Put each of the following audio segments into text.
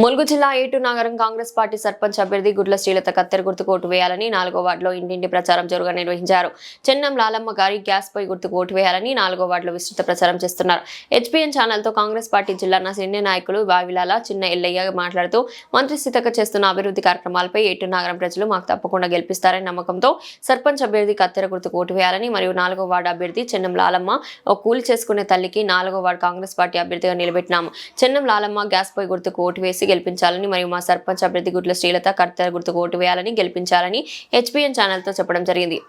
ములుగు జిల్లా ఏటూరు నగరం కాంగ్రెస్ పార్టీ సర్పంచ్ అభ్యర్థి గుడ్ల శ్రీలత కత్తెర గుర్తుకు ఓటు వేయాలని నాలుగో వార్డులో ఇంటింటి ప్రచారం జోరుగా నిర్వహించారు. చెన్నం లాలమ్మ గారి గ్యాస్ పై గుర్తుకు ఓటు వేయాలని నాలుగో వార్డులో విస్తృత ప్రచారం చేస్తున్నారు. హెచ్పిఎన్ ఛానల్తో కాంగ్రెస్ పార్టీ జిల్లా సీనియర్ నాయకులు వావిలాల చిన్న ఎల్లయ్య మాట్లాడుతూ మంత్రి సీతక్క చేస్తున్న అభివృద్ధి కార్యక్రమాలపై ఏటూరు నగరం ప్రజలు మాకు తప్పకుండా గెలిపిస్తారని నమ్మకంతో సర్పంచ్ అభ్యర్థి కత్తెర గుర్తుకు ఓటు వేయాలని మరియు నాలుగో వార్డు అభ్యర్థి చెన్నం లాలమ్మ ఒక కూలి చేసుకునే తల్లికి నాలుగో వార్డు కాంగ్రెస్ పార్టీ అభ్యర్థిగా నిలబెట్టినాము. చెన్నం లాలమ్మ గ్యాస్ పై గుర్తుకు ఓటు వేసి గెలిపించాలని మరియు మా సర్పంచ్ అభ్యర్థి గుడ్ల శ్రీలత కర్త గుర్తుకు ఓటు వేయాలని గెలిపించాలని హెచ్పిఎన్ ఛానల్తో చెప్పడం జరిగింది.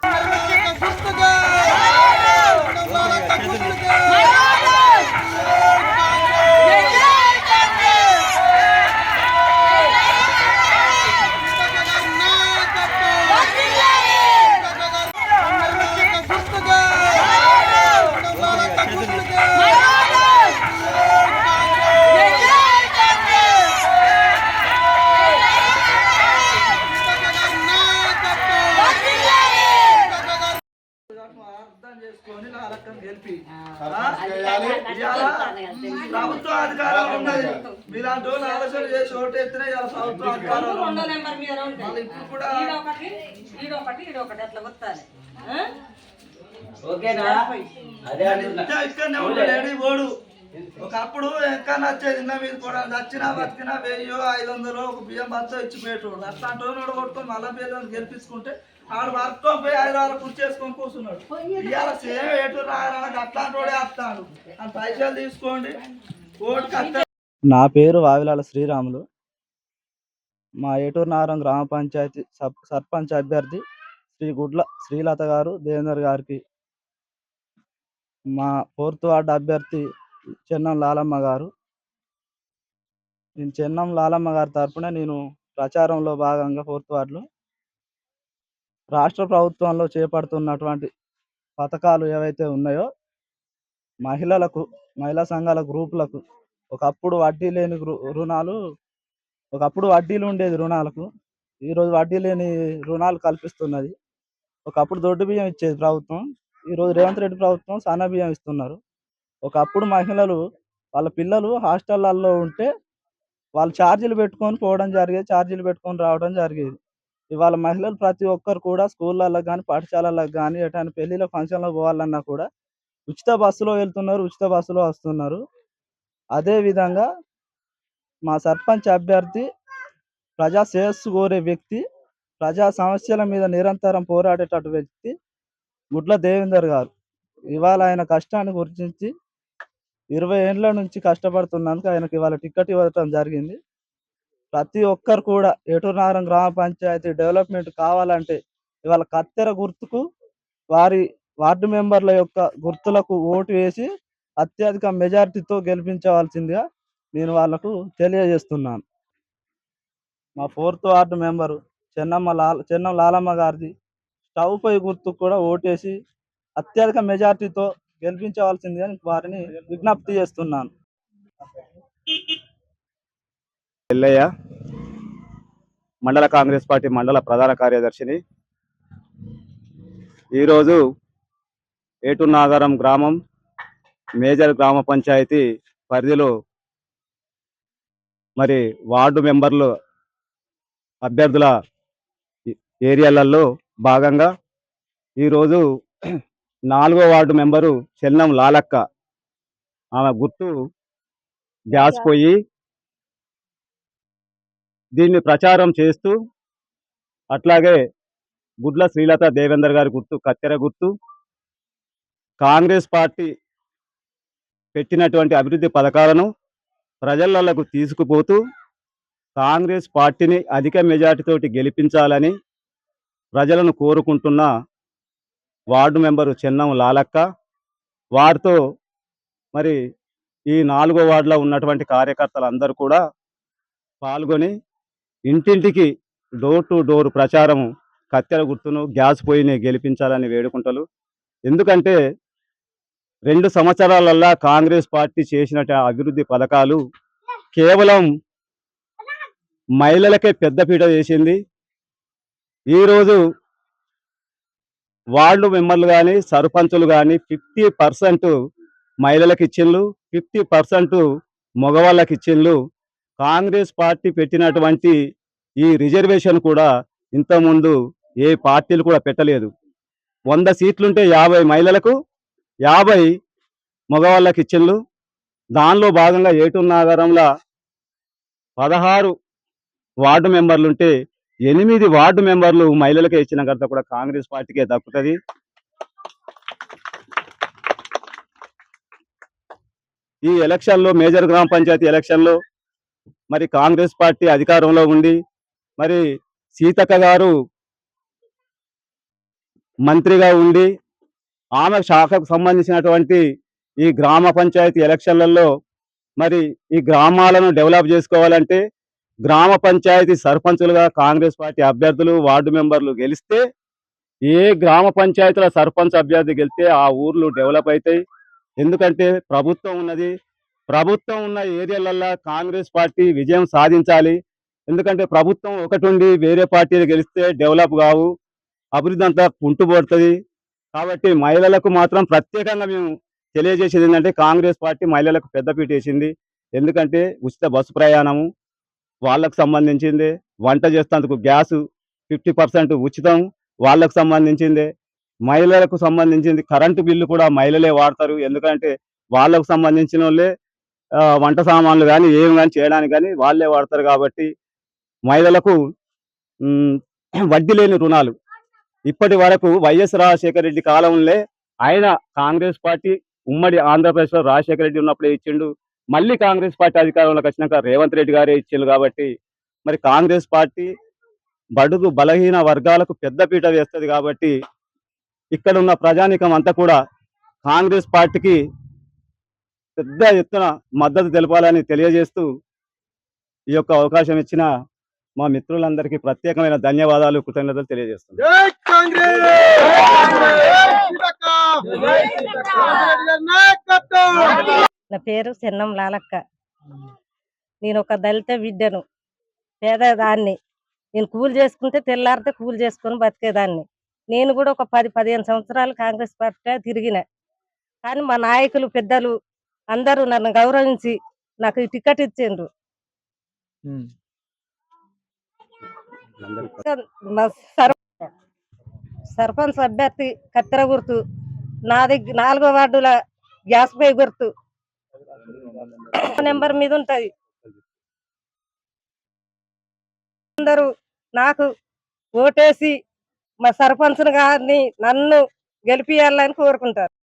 ప్రభుత్వ అధికారం ఉన్నది. మీలాంటి వాళ్ళు ఆలోచన చేసి ఓటు ఎత్తినా ప్రభుత్వ అధికారం ఇప్పుడు కూడా? ఓకేనా? అదే ఇంకా ఇక్కడనే ఉంటాడు ఒకప్పుడు ఎక్కడ నచ్చేది ఇన్న మీద కూడా నచ్చినా బతికినా వెయ్యో ఐదు వందలు ఒక బియ్యం బచ్చ ఇచ్చి పెట్టాడు అట్లాంటి వాడు కొట్టుకొని మళ్ళా పేదలను గెలిపించుకుంటే ఆడు వర్క్తో పోయి ఐదు వారు కుర్చీ చేసుకొని కూర్చున్నాడు. ఇవాళ సేమ్ ఎటు రాయడానికి అట్లాంటి వాడే వస్తాడు. ఆ పైసలు తీసుకోండి. ఓటు కట్ట నా పేరు వావిలాల శ్రీరాములు. మా ఏటూరు నారం గ్రామ పంచాయతీ సర్పంచ్ అభ్యర్థి శ్రీ గుడ్ల శ్రీలత గారు దేవేందర్ గారికి. మా ఫోర్త్ వార్డు అభ్యర్థి చెన్నం లాలమ్మ గారు. నేను చెన్నం లాలమ్మ గారి తరపున నేను ప్రచారంలో భాగంగా ఫోర్త్ వార్డులో రాష్ట్ర ప్రభుత్వంలో చేపడుతున్నటువంటి పథకాలు ఏవైతే ఉన్నాయో మహిళలకు మహిళా సంఘాల గ్రూపులకు ఒకప్పుడు వడ్డీ లేని రుణాలు ఒకప్పుడు వడ్డీలు ఉండేది రుణాలకు ఈరోజు వడ్డీ లేని రుణాలు కల్పిస్తున్నది. ఒకప్పుడు దొడ్డు బియ్యం ఇచ్చేది ప్రభుత్వం ఈరోజు రేవంత్ రెడ్డి ప్రభుత్వం సన్న బియ్యం ఇస్తున్నారు. ఒకప్పుడు మహిళలు వాళ్ళ పిల్లలు హాస్టళ్ళలో ఉంటే వాళ్ళు ఛార్జీలు పెట్టుకొని పోవడం జరిగేది ఛార్జీలు పెట్టుకొని రావడం జరిగేది. ఇవాళ మహిళలు ప్రతి ఒక్కరు కూడా స్కూళ్ళల్లో కానీ పాఠశాలలకు కానీ ఎటైనా పెళ్ళిలో ఫంక్షన్లో పోవాలన్నా కూడా ఉచిత బస్సులో వెళ్తున్నారు ఉచిత బస్సులో వస్తున్నారు. అదే విధంగా మా సర్పంచ్ అభ్యర్థి ప్రజా శ్రేయస్సు కోరే వ్యక్తి ప్రజా సమస్యల మీద నిరంతరం పోరాడేటటు వ్యక్తి గుడ్ల దేవేందర్ గారు. ఇవాళ ఆయన కష్టాన్ని గుర్తించి ఇరవై ఏండ్ల నుంచి కష్టపడుతున్నందుకు ఆయనకి ఇవాళ టికెట్ ఇవ్వడం జరిగింది. ప్రతి ఒక్కరు కూడా ఏటూరు నగరం గ్రామ పంచాయతీ డెవలప్మెంట్ కావాలంటే ఇవాళ కత్తెర గుర్తుకు వారి వార్డు మెంబర్ల యొక్క గుర్తులకు ఓటు వేసి అత్యధిక మెజారిటీతో గెలిపించవలసిందిగా నేను వాళ్ళకు తెలియజేస్తున్నాను. మా fourth ward member Chennamma Lal Chennam Lalamma గారిది స్టవ్ పై గుర్తుకు కూడా ఓటేసి అత్యధిక మెజారిటీతో గెలిపించవలసిందిగా వారిని విజ్ఞప్తి చేస్తున్నాను. ఎల్లయ్య మండల కాంగ్రెస్ పార్టీ మండల ప్రధాన కార్యదర్శిని. ఈరోజు ఏటునాగరం గ్రామం మేజర్ గ్రామ పంచాయతీ పరిధిలో మరి వార్డు మెంబర్లు అభ్యర్థుల ఏరియాలలో భాగంగా ఈరోజు నాలుగో వార్డు మెంబరు చెన్నం లాలక్క ఆమె గుర్తు గ్యాస్ పోయి దీన్ని ప్రచారం చేస్తూ అట్లాగే గుడ్ల శ్రీలత దేవేందర్ గారి గుర్తు కత్తెర గుర్తు కాంగ్రెస్ పార్టీ పెట్టినటువంటి అభివృద్ధి పథకాలను ప్రజలకు తీసుకుపోతూ కాంగ్రెస్ పార్టీని అధిక మెజార్టీతోటి గెలిపించాలని ప్రజలను కోరుకుంటున్న వార్డు మెంబరు చెన్నం లాలక్క వారితో మరి ఈ నాలుగో వార్డులో ఉన్నటువంటి కార్యకర్తలు అందరూ కూడా పాల్గొని ఇంటింటికి డోర్ టు డోర్ ప్రచారం కత్తెర గుర్తును గ్యాస్ పొయ్యిని గెలిపించాలని వేడుకుంటారు ఎందుకంటే రెండు సంవత్సరాలల్లా కాంగ్రెస్ పార్టీ చేసిన అభివృద్ధి పథకాలు కేవలం మహిళలకే పెద్దపీట వేసింది. ఈరోజు వార్డు మెంబర్లు కానీ సర్పంచులు కానీ ఫిఫ్టీ పర్సెంట్ మహిళలకు ఇచ్చిండ్లు ఫిఫ్టీ పర్సెంట్ మగవాళ్ళకి ఇచ్చిండ్లు. కాంగ్రెస్ పార్టీ పెట్టినటువంటి ఈ రిజర్వేషన్ కూడా ఇంతకుముందు ఏ పార్టీలు కూడా పెట్టలేదు. వంద సీట్లుంటే యాభై మహిళలకు యాభై మగవాళ్ళకి ఇచ్చిండ్రు దానిలో భాగంగా ఏటూరు నగరంలో పదహారు వార్డు మెంబర్లుంటే ఎనిమిది వార్డు మెంబర్లు మహిళలకే ఇచ్చిన ఘనత కూడా కాంగ్రెస్ పార్టీకే దక్కుతుంది. ఈ ఎలక్షన్లో మేజర్ గ్రామ పంచాయతీ ఎలక్షన్లో మరి కాంగ్రెస్ పార్టీ అధికారంలో ఉండి మరి సీతక్క గారు మంత్రిగా ఉండి ఆమె శాఖకు సంబంధించినటువంటి ఈ గ్రామ పంచాయతీ ఎలక్షన్లలో మరి ఈ గ్రామాలను డెవలప్ చేసుకోవాలంటే గ్రామ పంచాయతీ సర్పంచులుగా కాంగ్రెస్ పార్టీ అభ్యర్థులు వార్డు మెంబర్లు గెలిస్తే ఏ గ్రామ పంచాయతీల సర్పంచ్ అభ్యర్థి గెలిస్తే ఆ ఊర్లు డెవలప్ అవుతాయి. ఎందుకంటే ప్రభుత్వం ఉన్నది ప్రభుత్వం ఉన్న ఏరియాలల్లో కాంగ్రెస్ పార్టీ విజయం సాధించాలి. ఎందుకంటే ప్రభుత్వం ఒకటి ఉండి వేరే పార్టీలు గెలిస్తే డెవలప్ కావు అభివృద్ధి అంతా కుంటుపడుతుంది కాబట్టి మహిళలకు మాత్రం ప్రత్యేకంగా మేము తెలియజేసేది ఏంటంటే కాంగ్రెస్ పార్టీ మహిళలకు పెద్దపీట వేసింది. ఎందుకంటే ఉచిత బస్సు ప్రయాణము వాళ్ళకు సంబంధించింది వంట చేసేందుకు గ్యాస్ ఫిఫ్టీ పర్సెంట్ ఉచితం వాళ్ళకు సంబంధించింది. మహిళలకు సంబంధించింది కరెంటు బిల్లు కూడా మహిళలే వాడతారు. ఎందుకంటే వాళ్ళకు సంబంధించిన వాళ్ళే వంట సామాన్లు కానీ ఏమి కానీ చేయడానికి కానీ వాళ్ళే వాడతారు కాబట్టి మహిళలకు వడ్డీ లేని రుణాలు. ఇప్పటి వరకు వైఎస్ రాజశేఖర రెడ్డి కాలంలో ఆయన కాంగ్రెస్ పార్టీ ఉమ్మడి ఆంధ్రప్రదేశ్లో రాజశేఖర రెడ్డి ఉన్నప్పుడే ఇచ్చిండు. మళ్ళీ కాంగ్రెస్ పార్టీ అధికారంలోకి వచ్చినాక రేవంత్ రెడ్డి గారే ఇచ్చిండు కాబట్టి మరి కాంగ్రెస్ పార్టీ బడుగు బలహీన వర్గాలకు పెద్దపీట వేస్తుంది కాబట్టి ఇక్కడ ఉన్న ప్రజానికం అంతా కూడా కాంగ్రెస్ పార్టీకి పెద్ద ఎత్తున మద్దతు తెలపాలని తెలియజేస్తూ ఈ యొక్క అవకాశం ఇచ్చిన మా మిత్రులందరికీ ప్రత్యేకమైన ధన్యవాదాలు కృతజ్ఞతలు తెలియజేస్తున్నాను జై కాంగ్రెస్! జై సీతక్క! రామిరెడ్డి గారి నాయకత్వం నా పేరు చెన్నం లాలక్క. నేను ఒక దళిత బిడ్డను పేదదాన్ని. నేను కూలి చేసుకుంటే తెల్లారితే కూలి చేసుకొని బతికేదాన్ని. నేను కూడా ఒక పది పదిహేను సంవత్సరాలు కాంగ్రెస్ పార్టీ తిరిగిన. కానీ మా నాయకులు పెద్దలు అందరూ నన్ను గౌరవించి నాకు ఈ టికెట్ ఇచ్చిండ్రు. సర్పంచ్ అభ్యర్థి కత్తెర గుర్తు నా దగ్గర నాలుగో వార్డుల గ్యాస్ పై గుర్తు. నెంబర్ మీద ఉంటది. అందరూ నాకు ఓటేసి మా సర్పంచ్ గారిని నన్ను గెలిపియాలని కోరుకుంటారు.